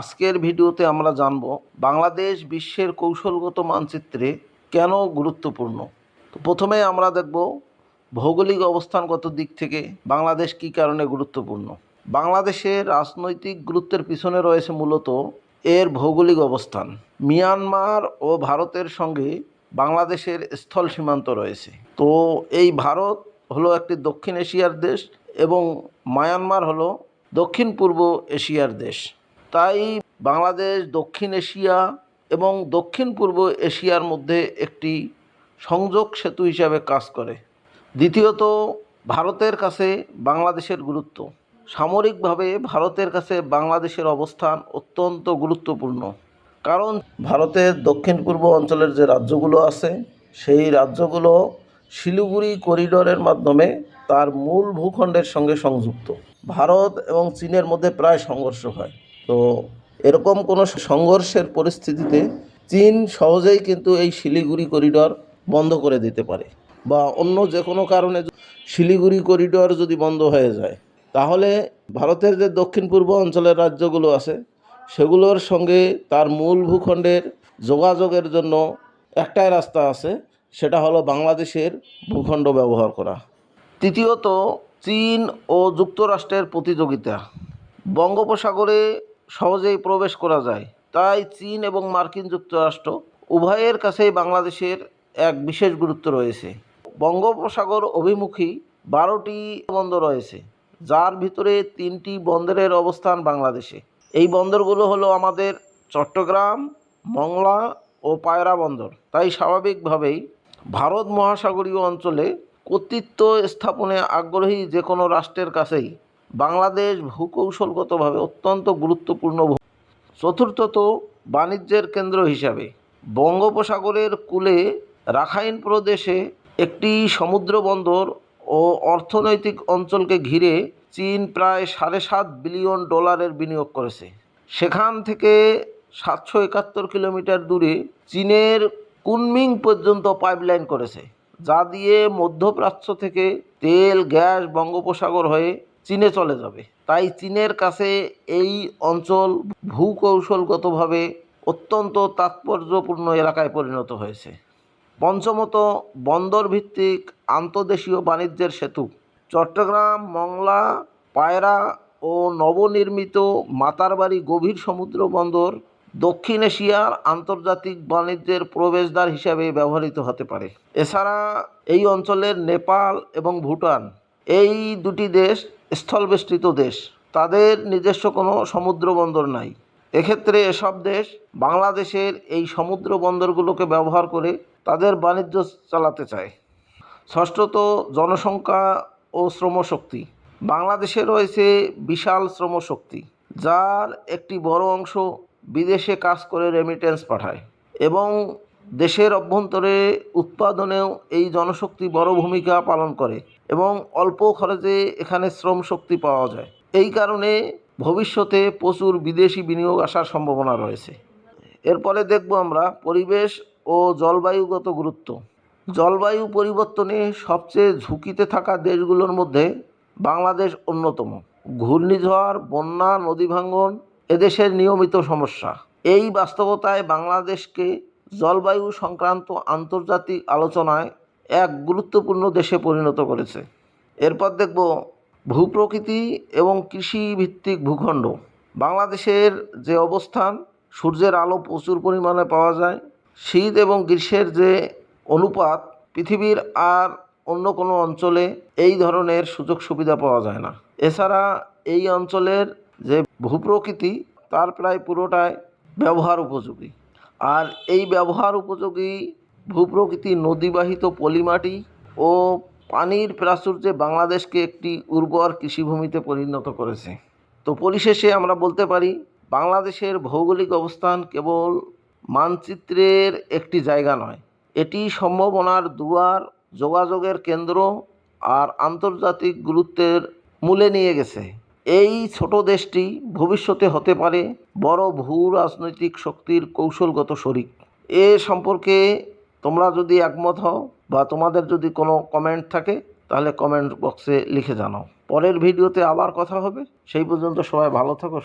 আজকের ভিডিওতে আমরা জানব বাংলাদেশ বিশ্বের কৌশলগত মানচিত্রে কেন গুরুত্বপূর্ণ। তো প্রথমে আমরা দেখব ভৌগোলিক অবস্থানগত দিক থেকে বাংলাদেশ কী কারণে গুরুত্বপূর্ণ। বাংলাদেশের রাজনৈতিক গুরুত্বের পিছনে রয়েছে মূলত এর ভৌগোলিক অবস্থান। মিয়ানমার ও ভারতের সঙ্গে বাংলাদেশের স্থল সীমান্ত রয়েছে। তো এই ভারত হলো একটি দক্ষিণ এশিয়ার দেশ এবং মায়ানমার হলো দক্ষিণ পূর্ব এশিয়ার দেশ। তাই বাংলাদেশ, দক্ষিণ এশিয়া এবং দক্ষিণ পূর্ব এশিয়ার মধ্যে একটি সংযোগ সেতু হিসাবে কাজ করে। দ্বিতীয়ত, ভারতের কাছে বাংলাদেশের গুরুত্ব। সামরিকভাবে ভারতের কাছে বাংলাদেশের অবস্থান অত্যন্ত গুরুত্বপূর্ণ। কারণ ভারতের দক্ষিণ পূর্ব অঞ্চলের যে রাজ্যগুলো আছে, সেই রাজ্যগুলো শিলিগুড়ি করিডোরের মাধ্যমে তার মূল ভূখণ্ডের সঙ্গে সংযুক্ত। ভারত এবং চীনের মধ্যে প্রায় সংঘর্ষ হয়। তো এরকম কোনো সংঘর্ষের পরিস্থিতিতে চীন সহজেই কিন্তু এই শিলিগুড়ি করিডোর বন্ধ করে দিতে পারে বা অন্য যে কোনো কারণে শিলিগুড়ি করিডোর যদি বন্ধ হয়ে যায়, তাহলে ভারতের যে দক্ষিণ পূর্ব অঞ্চলের রাজ্যগুলো আছে, সেগুলোর সঙ্গে তার মূল ভূখণ্ডের যোগাযোগের জন্য একটাই রাস্তা আছে, সেটা হলো বাংলাদেশের ভূখণ্ড ব্যবহার করা। তৃতীয়ত, চীন ও যুক্তরাষ্ট্রের প্রতিযোগিতা। বঙ্গোপসাগরে সহজেই প্রবেশ করা যায়। তাই চীন এবং মার্কিন যুক্তরাষ্ট্র উভয়ের কাছেই বাংলাদেশের এক বিশেষ গুরুত্ব রয়েছে। বঙ্গোপসাগর অভিমুখী বারোটি বন্দর রয়েছে, যার ভিতরে তিনটি বন্দরের অবস্থান বাংলাদেশে। এই বন্দরগুলো হলো আমাদের চট্টগ্রাম, মংলা ও পায়রা বন্দর। তাই স্বাভাবিকভাবেই ভারত মহাসাগরীয় অঞ্চলে কর্তৃত্ব স্থাপনে আগ্রহী যে কোনো রাষ্ট্রের কাছেই বাংলাদেশ ভূকৌশলগতভাবে অত্যন্ত গুরুত্বপূর্ণ চতুর্থত বাণিজ্যের কেন্দ্র হিসাবে বঙ্গোপসাগরের কূলে রাখাইন প্রদেশে একটি সমুদ্র বন্দর ও অর্থনৈতিক অঞ্চলকে ঘিরে চীন প্রায় সাড়ে সাত বিলিয়ন ডলারের বিনিয়োগ করেছে। সেখান থেকে সাতশো একাত্তর কিলোমিটার দূরে চীনের কুনমিং পর্যন্ত পাইপলাইন করেছে, যা দিয়ে মধ্যপ্রাচ্য থেকে তেল, গ্যাস, বঙ্গোপসাগর হয়ে চীনে চলে যাবে। তাই চীনের কাছে এই অঞ্চল ভূকৌশলগতভাবে অত্যন্ত তাৎপর্যপূর্ণ এলাকায় পরিণত হয়েছে। পঞ্চমত বন্দর ভিত্তিক আন্তর্দেশীয় বাণিজ্যের সেতু। চট্টগ্রাম, মংলা, পায়রা ও নবনির্মিত মাতারবাড়ি গভীর সমুদ্র বন্দর দক্ষিণ এশিয়ার আন্তর্জাতিক বাণিজ্যের প্রবেশদ্বার হিসাবে ব্যবহৃত হতে পারে। এছাড়া এই অঞ্চলের নেপাল এবং ভুটান এই দুটি দেশ স্থলবেষ্টিত দেশ। তাদের নিজস্ব কোনো সমুদ্র বন্দর নাই। এক্ষেত্রে এসব দেশ বাংলাদেশের এই সমুদ্র বন্দরগুলোকে ব্যবহার করে তাদের বাণিজ্য চালাতে চায়। ষষ্ঠত, জনসংখ্যা ও শ্রমশক্তি। বাংলাদেশে রয়েছে বিশাল শ্রমশক্তি, যার একটি বড় অংশ বিদেশে কাজ করে রেমিটেন্স পাঠায় এবং দেশের অভ্যন্তরে উৎপাদনেও এই জনশক্তি বড় ভূমিকা পালন করে এবং অল্প খরচে এখানে শ্রম শক্তি পাওয়া যায়। এই কারণে ভবিষ্যতে প্রচুর বিদেশি বিনিয়োগ আসার সম্ভাবনা রয়েছে। এরপরে দেখব আমরা পরিবেশ ও জলবায়ুগত গুরুত্ব। জলবায়ু পরিবর্তনে সবচেয়ে ঝুঁকিতে থাকা দেশগুলোর মধ্যে বাংলাদেশ অন্যতম। ঘূর্ণিঝড়, বন্যা, নদী ভাঙ্গন এদেশের নিয়মিত সমস্যা। এই বাস্তবতায় বাংলাদেশকে জলবায়ু সংক্রান্ত আন্তর্জাতিক আলোচনায় এক গুরুত্বপূর্ণ দেশে পরিণত করেছে। এরপর দেখব ভূপ্রকৃতি এবং কৃষি ভিত্তিক ভূখণ্ড। বাংলাদেশের যে অবস্থান, সূর্যের আলো প্রচুর পরিমাণে পাওয়া যায়। শীত এবং গ্রীষ্মের যে অনুপাত, পৃথিবীর আর অন্য কোনো অঞ্চলে এই ধরনের সুযোগ সুবিধা পাওয়া যায় না। এছাড়া এই অঞ্চলের যে ভূপ্রকৃতি, তার প্রায় পুরোটাই ব্যবহার উপযোগী। আর এই ব্যবহার উপযোগী ভূপ্রকৃতি নদীবাহিত পলিমাটি ও পানির প্রাচুর্যে বাংলাদেশকে একটি উর্বর কৃষিভূমিতে পরিণত করেছে। তো পরিশেষে আমরা বলতে পারি, বাংলাদেশের ভৌগোলিক অবস্থান কেবল মানচিত্রের একটি জায়গা নয়, এটি সম্ভাবনার দুয়ার, যোগাযোগের কেন্দ্র আর আন্তর্জাতিক গুরুত্বের মূলে নিয়ে গেছে। এই ছোট দেশটি ভবিষ্যতে হতে পারে বড় ভূ, রাজনৈতিক শক্তির কৌশলগত শরিক। এ সম্পর্কে তোমরা যদি একমত হও বা তোমাদের যদি কোনো কমেন্ট থাকে, তাহলে কমেন্ট বক্সে লিখে জানাও। পরের ভিডিওতে আবার কথা হবে। সেই পর্যন্ত সবাই ভালো থাকো